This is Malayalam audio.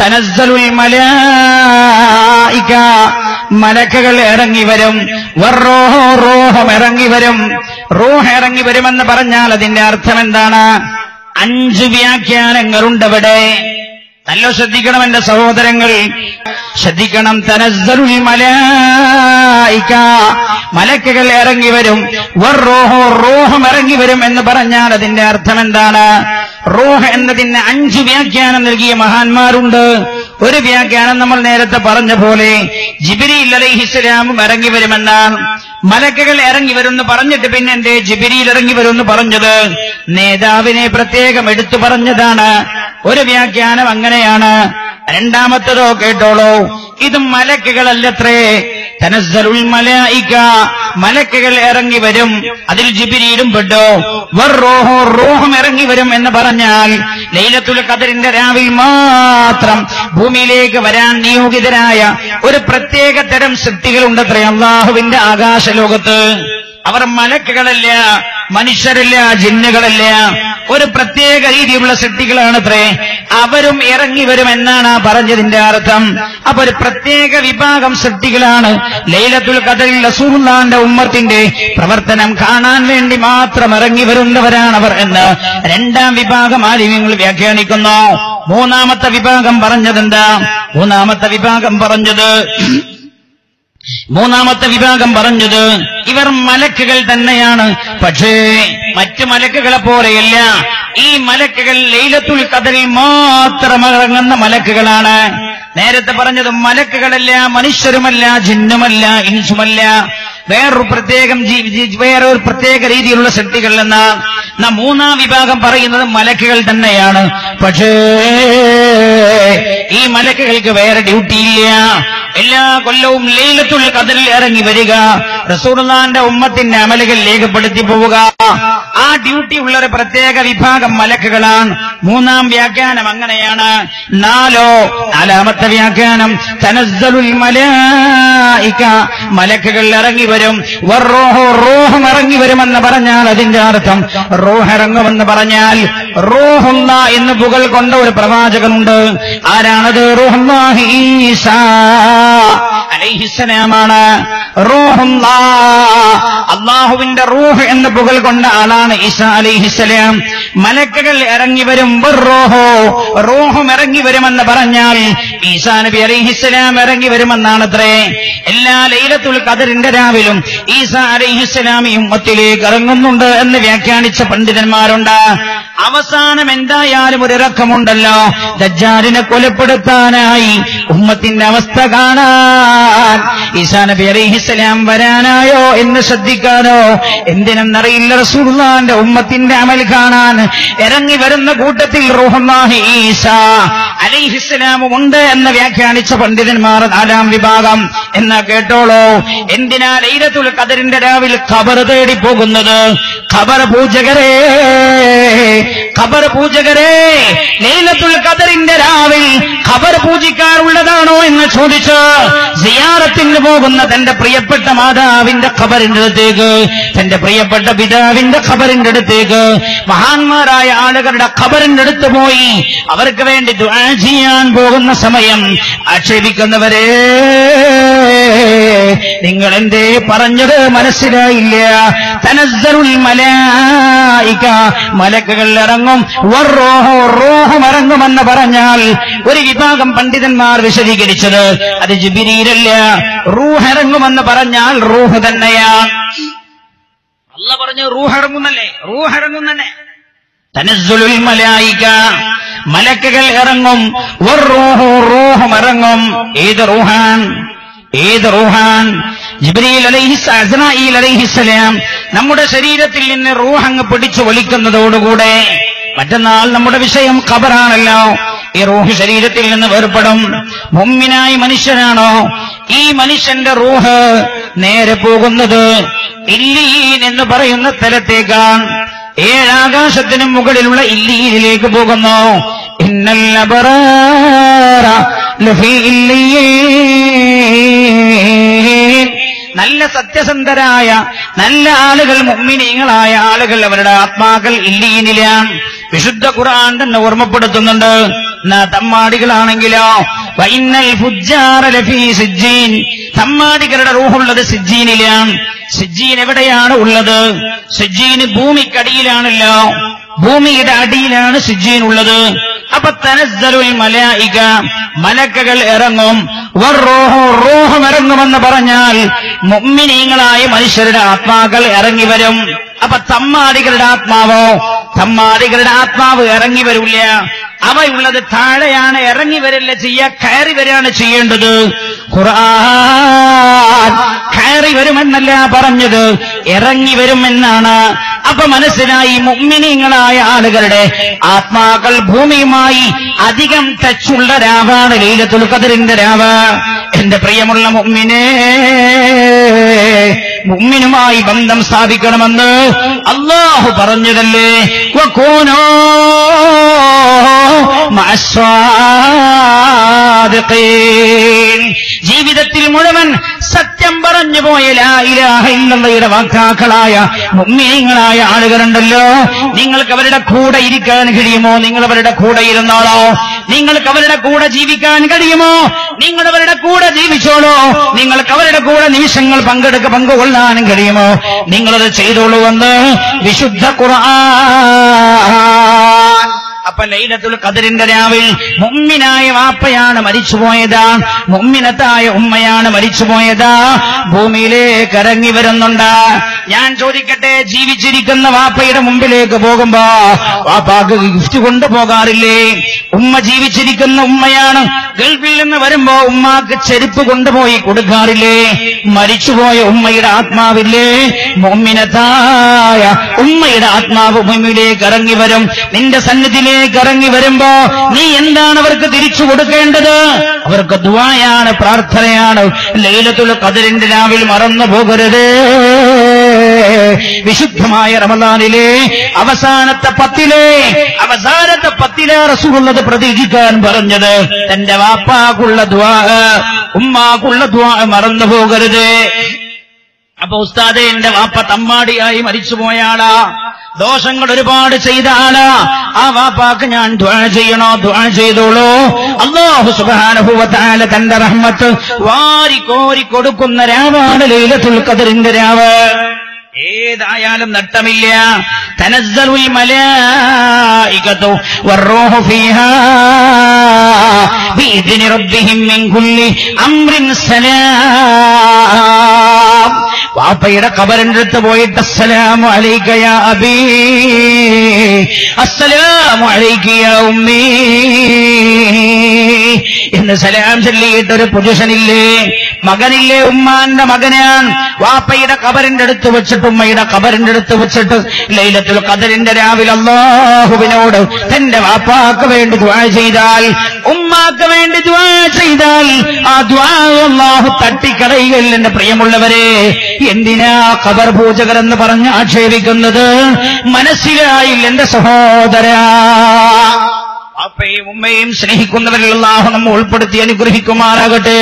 തനസ്സലുൽ മലായിക. മലക്കുകൾ ഇറങ്ങി വരും. വറോഹോ റോഹം ഇറങ്ങി വരും. റോഹ ഇറങ്ങി വരുമെന്ന് പറഞ്ഞാൽ അതിന്റെ അർത്ഥം എന്താണ്? അഞ്ച് വ്യാഖ്യാനങ്ങളുണ്ടവിടെ നല്ല ശ്രദ്ധിക്കണം എന്റെ സഹോദരങ്ങൾ. ശ്രദ്ധിക്കണം. തനസ്സലുൽ മലായിക. മലക്കുകൾ ഇറങ്ങി വരും. വറോഹോ റോഹം ഇറങ്ങി വരും എന്ന് പറഞ്ഞാൽ അതിന്റെ അർത്ഥം എന്താണ്? റൂഹ് എന്നതിന് അഞ്ച് വ്യാഖ്യാനം നൽകിയ മഹാന്മാരുണ്ട്. ഒരു വ്യാഖ്യാനം നമ്മൾ നേരത്തെ പറഞ്ഞ പോലെ ജിബിരിയിൽ അലൈഹിസ്സലാമും ഇറങ്ങി വരുമെന്നാണ് മലക്കുകൾ ഇറങ്ങി വരുമെന്ന് പറഞ്ഞിട്ട് പിന്നെ എന്റെ ജിബിരിയിൽ ഇറങ്ങി വരുമെന്ന് പറഞ്ഞത്? നേതാവിനെ പ്രത്യേകം എടുത്തു പറഞ്ഞതാണ്. ഒരു വ്യാഖ്യാനം അങ്ങനെയാണ്. രണ്ടാമത്തതോ കേട്ടോളൂ. ഇത് മലക്കുകളല്ലത്രേ. തനസ്സലുൽ മലയിക്ക മലക്കുകൾ ഇറങ്ങി വരും. അതിൽ ജിബിരിയിലും പെട്ടോ. വെറോഹോ റോഹം ഇറങ്ങി വരും എന്ന് പറഞ്ഞാൽ ലൈലത്തുൽ ഖദറിന്റെ രാവിൽ മാത്രം ഭൂമിയിലേക്ക് വരാൻ നിയോഗിതരായ ഒരു പ്രത്യേക തരം സൃഷ്ടികളുണ്ടത്രേ. അള്ളാഹുവിന്റെ ആകാശലോകത്ത്. അവർ മലക്കുകളല്ല മനുഷ്യരല്ല ജിന്നുകളല്ല. ഒരു പ്രത്യേക രീതിയിലുള്ള സൃഷ്ടികളാണത്രേ അവരും ഇറങ്ങി വരുമെന്നാണ് ആ പറഞ്ഞതിന്റെ അർത്ഥം. അപ്പൊ ഒരു പ്രത്യേക വിഭാഗം സൃഷ്ടികളാണ്. ലൈലത്തുൽ ഖദറിൽ സൂഹുല്ലാന്റെ ഉമ്മത്തിന്റെ പ്രവർത്തനം കാണാൻ വേണ്ടി മാത്രം ഇറങ്ങി വരുന്നവരാണവർ എന്ന് രണ്ടാം വിഭാഗം ആലിമ്യങ്ങൾ വ്യാഖ്യാനിക്കുന്നു. മൂന്നാമത്തെ വിഭാഗം പറഞ്ഞതെന്താ? മൂന്നാമത്തെ വിഭാഗം പറഞ്ഞത് മൂന്നാമത്തെ വിഭാഗം പറഞ്ഞത് ഇവർ മലക്കുകൾ തന്നെയാണ്. പക്ഷേ മറ്റു മലക്കുകളെ പോലെയല്ല. ഈ മലക്കുകൾ ലൈലത്തുൽ കദറിൽ മാത്രം ഇറങ്ങുന്ന മലക്കുകളാണ്. നേരത്തെ പറഞ്ഞത് മലക്കുകളല്ല മനുഷ്യരുമല്ല ജിന്നുമല്ല ഇൻസുമല്ല. വേറൊരു പ്രത്യേകം വേറൊരു പ്രത്യേക രീതിയിലുള്ള ശക്തികൾ എന്ന മൂന്നാം വിഭാഗം പറയുന്നത് മലക്കുകൾ തന്നെയാണ്. പക്ഷേ ഈ മലക്കുകൾക്ക് വേറെ ഡ്യൂട്ടിയില്ല എല്ലാ കൊല്ലവും ലൈലത്തുൽ കദറിൽ ഇറങ്ങി വരിക. റസൂർദാന്റെ ഉമ്മത്തിന്റെ അമലുകൾ രേഖപ്പെടുത്തി പോവുക. ആ ഡ്യൂട്ടി ഉള്ള ഒരു പ്രത്യേക വിഭാഗം മലക്കുകളാണ്. മൂന്നാം വ്യാഖ്യാനം അങ്ങനെയാണ്. നാലോ നാലാമത്തെ വ്യാഖ്യാനം. തനസ്സലുൽ മലായിക. മലക്കുകൾ ഇറങ്ങി വരും. റോഹം ഇറങ്ങി വരുമെന്ന് പറഞ്ഞാൽ അതിന്റെ അർത്ഥം റോഹ് ഇറങ്ങുമെന്ന് പറഞ്ഞാൽ റോഹുല്ല എന്ന് പുകൾ കൊണ്ട ഒരു പ്രവാചകനുണ്ട്. ആരാണത്? റൂഹുല്ലാഹി ഈസാ. അള്ളാഹുവിന്റെ റൂഹ് എന്ന് പുകൾ കൊണ്ട ആളാണ് ഈസ അലൈഹിസ്സലാം മലക്കുകൾ ഇറങ്ങി വരും. റോഹോ. റൂഹും ഇറങ്ങി വരുമെന്ന് പറഞ്ഞാൽ ഈസാ നബി അലൈഹിസ്സലാം ഇറങ്ങി വരുമെന്നാണത്രേ. എല്ലാ ലൈലത്തുൽ ഖദറിന്റെ രാവിലും ഈസാ അലിഹിസ്സലാം ഈ ഉമ്മത്തിലേക്ക് ഇറങ്ങുന്നുണ്ട് എന്ന് വ്യാഖ്യാനിച്ച പണ്ഡിതന്മാരുണ്ട്. അവസാനം എന്തായാലും ഒരു ഇറക്കമുണ്ടല്ലോ ദജ്ജാലിനെ കൊലപ്പെടുത്താനായി ഉമ്മത്തിന്റെ അവസ്ഥ കാണാൻ ഈസാ നബി അലൈഹിസ്സലാം വരാനായോ എന്ന് ശ്രദ്ധിക്കാനോ? എന്തിനെന്നറിയില്ല റസൂലുള്ളാന്റെ ഉമ്മത്തിന്റെ അമൽ കാണാൻ. ഇറങ്ങി വരുന്ന കൂട്ടത്തിൽ റൂഹുല്ലാഹി ഈസ അലൈഹിസ്സലാമും ഉണ്ട് എന്ന് വ്യാഖ്യാനിച്ച പണ്ഡിതന്മാർ നാലാം വിഭാഗം. എന്ന് കേട്ടോളൂ? എന്തിനാ ലൈലത്തുൽ കതിരിന്റെ രാവിൽ ഖബർ തേടി പോകുന്നത്? ഖബർ പൂജകരെ ഖബർ പൂജകരെ ലൈലത്തുൽ കതിരിന്റെ രാവിൽ ഖബർ പൂജിക്കാറുള്ളതാണോ എന്ന് ചോദിച്ച് സിയാറത്തിന് പോകുന്ന തന്റെ പ്രിയപ്പെട്ട മാതാവിന്റെ ഖബറിന്റെ അടുത്തേക്ക്. തന്റെ പ്രിയപ്പെട്ട പിതാവിന്റെ ഖബറിന്റെ അടുത്തേക്ക്. മഹാന്മാരായ ആളുകളുടെ ഖബറിന്റെ അടുത്ത് പോയി അവർക്ക് വേണ്ടി ദുആ ചെയ്യാൻ പോകുന്ന സമയം. ആക്ഷേപിക്കുന്നവരെ നിങ്ങൾ എന്തേ പറഞ്ഞത് മനസ്സിലായില്ല? തനസ്സറുൽ മലായിക. മലക്കുകൾ ഇറങ്ങും. റോഹം ഇറങ്ങുമെന്ന് പറഞ്ഞാൽ ഒരു വിഭാഗം പണ്ഡിതന്മാർ വിശദീകരിച്ചത്. അത് ജിബിരിയിലല്ല റൂഹ് ഇറങ്ങുമെന്ന് പറഞ്ഞാൽ റൂഹ് തന്നെയാണ് അല്ല പറഞ്ഞു റൂഹ് ഇറങ്ങുന്നല്ലേ? റൂഹ് ഇറങ്ങുന്നെ തനസ്സുലുൽ മലായിക. മലക്കുകൾ ഇറങ്ങും. വറൂഹു റൂഹം ഇറങ്ങും. ഏത് റൂഹാൻ? ഏത് റൂഹാൻ? ജിബ്രീൽ അലൈഹിസ് അസ്നായിൽ അലൈഹിസ്സലാം നമ്മുടെ ശരീരത്തിൽ നിന്ന് റൂഹങ്ങ് പിടിച്ചു വലിക്കുന്നതോടുകൂടെ മറ്റന്നാൾ നമ്മുടെ വിഷയം ഖബറാണല്ലോ. ഈ റൂഹ് ശരീരത്തിൽ നിന്ന് വേർപെടും. മുമ്മിനായി മനുഷ്യനാണോ? ഈ മനുഷ്യന്റെ റൂഹ് നേരെ പോകുന്നത് ഇല്ലീൻ എന്ന് പറയുന്ന സ്ഥലത്തേക്കാണ്. ഏഴാകാശത്തിനും മുകളിലുള്ള ഇല്ലീനിലേക്ക് പോകുന്നു. ഇല്ലീൻ. നല്ല സത്യസന്ധരായ നല്ല ആളുകൾ മുമ്മിനീങ്ങളായ ആളുകൾ അവരുടെ ആത്മാക്കൾ ഇല്ലീനിലാണ്. വിശുദ്ധ ഖുർആൻ തന്നെ ഓർമ്മപ്പെടുത്തുന്നുണ്ട്. തമ്മാടികളാണെങ്കിലോ വൈന്നൽ സിജ്ജീൻ. തമ്മാടികളുടെ റൂഹുള്ളത് സിജ്ജീനിലാണ്. സിജ്ജീൻ എവിടെയാണ് ഉള്ളത്? സിജ്ജീന് ഭൂമിക്കടിയിലാണല്ലോ. ഭൂമിയുടെ അടിയിലാണ് സിജ്ജീൻ ഉള്ളത്. അപ്പൊ തനസ്സലുൽ മലായിക മലക്കകൾ ഇറങ്ങും. റോഹം ഇറങ്ങുമെന്ന് പറഞ്ഞാൽ മുമ്മിനീങ്ങളായ മനുഷ്യരുടെ ആത്മാക്കൾ ഇറങ്ങി വരും. അപ്പൊ തമ്മാടികളുടെ ആത്മാവോ? തമ്മാടികളുടെ ആത്മാവ് ഇറങ്ങി വരില്ല. അവയുള്ളത് താഴെയാണ് ഇറങ്ങി വരില്ല ചെയ്യ കയറി വരികയാണ് ചെയ്യേണ്ടത്. ഖുർആൻ കയറി വരുമെന്നല്ല പറഞ്ഞത്. ഇറങ്ങി വരുമെന്നാണ്. അപ്പൊ മനസ്സിലായി മുമ്മിനിങ്ങളായ ആളുകളുടെ ആത്മാക്കൾ ഭൂമിയുമായി അധികം ടച്ചുള്ള രാവാണ് ലീലത്തുൽ കതിരിന്റെ രാവ എന്റെ പ്രിയമുള്ള മുമ്മിനെ മുമ്മിനുമായി ബന്ധം സ്ഥാപിക്കണമെന്ന് അള്ളാഹു പറഞ്ഞതല്ലേ വക്കൂനോ. ജീവിതത്തിൽ മുഴുവൻ സത്യം പറഞ്ഞു പോയ ലാ വാക്താക്കളായ മുമ്മിനീങ്ങളായ ആളുകളുണ്ടല്ലോ. നിങ്ങൾക്ക് അവരുടെ കൂടെ ഇരിക്കാൻ കഴിയുമോ? നിങ്ങൾ അവരുടെ കൂടെ ഇരുന്നാളോ? നിങ്ങൾക്ക് അവരുടെ കൂടെ ജീവിക്കാൻ കഴിയുമോ? നിങ്ങൾ അവരുടെ കൂടെ ജീവിച്ചോളോ. നിങ്ങൾക്ക് അവരുടെ കൂടെ നിമിഷങ്ങൾ പങ്കെടുക്ക പങ്കുകൊള്ളാനും കഴിയുമോ? നിങ്ങളത് ചെയ്തോളൂ എന്ന് വിശുദ്ധ ഖുർആൻ അപ്പൊ ലൈലത്തുൽ കതിരിന്റെ രാവിൽ മുമ്മിനായ വാപ്പയാണ് മരിച്ചുപോയതാ. മുമ്മിനത്തായ ഉമ്മയാണ് മരിച്ചുപോയതാ. ഭൂമിയിലേക്ക് ഇറങ്ങി വരുന്നുണ്ട്. ഞാൻ ചോദിക്കട്ടെ ജീവിച്ചിരിക്കുന്ന വാപ്പയുടെ മുമ്പിലേക്ക് പോകുമ്പോ വാപ്പാക്ക് ഗിഫ്റ്റ് കൊണ്ടുപോകാറില്ലേ? ഉമ്മ ജീവിച്ചിരിക്കുന്ന ഉമ്മയാണ് ഗൾഫിൽ നിന്ന് വരുമ്പോ ഉമ്മാക്ക് ചെരുപ്പ് കൊണ്ടുപോയി കൊടുക്കാറില്ലേ? മരിച്ചുപോയ ഉമ്മയുടെ ആത്മാവില്ലേ? മുമ്മിനത്തായ ഉമ്മയുടെ ആത്മാവ് ഭൂമിയിലേക്ക് ഇറങ്ങി വരും. നിന്റെ സന്നിധിയിലേക്ക് ഇറങ്ങി വരുമ്പോ നീ എന്താണ് അവർക്ക് തിരിച്ചു കൊടുക്കേണ്ടത്? അവർക്ക് ദുവായാണ് പ്രാർത്ഥനയാണ്. ലൈലത്തുൽ കതിരിന്റെ രാവിൽ മറന്നു പോകരുത്. വിശുദ്ധമായ റമദാനിലെ അവസാനത്തെ പത്തിലെ അവസാനത്തെ പത്തിലെ റസൂലുള്ളത് പ്രതീക്ഷിക്കാൻ പറഞ്ഞത് തന്റെ വാപ്പാക്കുള്ള ദ്വാ ഉമ്മാക്കുള്ള ദ്വാ മറന്നു പോകരുത്. അപ്പൊ ഉസ്താദെ എന്റെ വാപ്പ തമ്മാടിയായി മരിച്ചുപോയാളാ ദോഷങ്ങൾ ഒരുപാട് ചെയ്താലാ ആ വാപ്പാക്ക് ഞാൻ ദ്വാ ചെയ്യണോ? ദ്വാ ചെയ്തോളൂ. അള്ളാഹു സുബാനുഭവത്താല തന്റെ റഹ്മത്ത് വാരി കോരി കൊടുക്കുന്ന രാവാണ് ലീലത്തുൽ ഖദറിന്റെ രാവ്. ഏതായാലും നട്ടമില്ല തനസ്സലുൽ മലായികത്തു വറൂഹു ഫീഹാ ബിഇذن റബ്ബിഹിം മിൻ കുല്ലി അംറിൻ സലാം. വാപ്പയുടെ കബറിന്റെ അടുത്ത് പോയിട്ട് അസ്സലാമു അലൈക യാ അബീ അസ്സലാമു അലൈക യാ ഉമ്മീ എന്ന് സലാം ചൊല്ലിയിട്ട് ഒരു മകനില്ലേ ഉമ്മാന്റെ മകനാൻ വാപ്പയുടെ കബറിന്റെ അടുത്ത് വെച്ചിട്ട് ഉമ്മയുടെ കബറിന്റെ അടുത്ത് വെച്ചിട്ട് ലൈലത്തിൽ കദറിന്റെ രാവിലെ അള്ളാഹുവിനോട് തന്റെ വാപ്പാക്ക് വേണ്ടി ദ്വാ ചെയ്താൽ ഉമ്മാക്ക് വേണ്ടി ദ്വാ ചെയ്താൽ ആ ദ്വാ അള്ളാഹു തട്ടിക്കളയുകയില്ല എന്റെ പ്രിയമുള്ളവരെ എന്തിനാ കബർ പൂജകരെന്ന് പറഞ്ഞ് ആക്ഷേപിക്കുന്നത്? മനസ്സിലായില്ല എന്റെ സഹോദരാ. അപ്പയും ഉമ്മയും സ്നേഹിക്കുന്നവരിലുള്ള നമ്മെ ഉൾപ്പെടുത്തി അനുഗ്രഹിക്കുമാറാകട്ടെ.